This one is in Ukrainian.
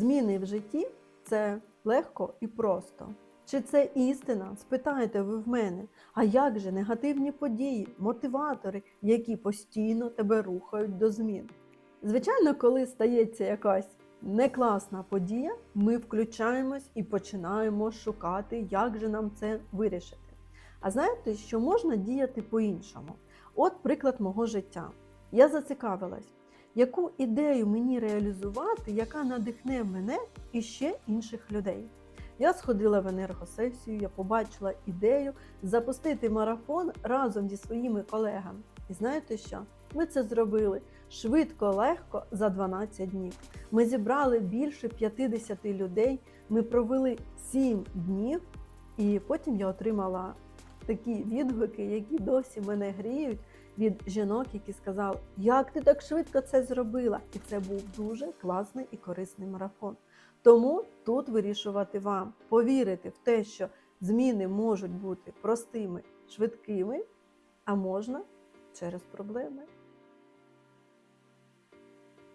Зміни в житті це легко і просто. Чи це істина? Спитаєте ви в мене. А як же негативні події, мотиватори, які постійно тебе рухають до змін? Звичайно, коли стається якась некласна подія, ми включаємось і починаємо шукати, як же нам це вирішити. А знаєте, що можна діяти по-іншому? От приклад мого життя. Я зацікавилась, яку ідею мені реалізувати, яка надихне мене і ще інших людей. Я сходила в енергосесію, я побачила ідею запустити марафон разом зі своїми колегами. І знаєте що? Ми це зробили швидко, легко за 12 днів. Ми зібрали більше 50 людей. Ми провели 7 днів, і потім я отримала такі відгуки, які досі мене гріють від жінок, які сказали, як ти так швидко це зробила. І це був дуже класний і корисний марафон. Тому тут вирішувати вам, повірити в те, що зміни можуть бути простими, швидкими, а можна через проблеми.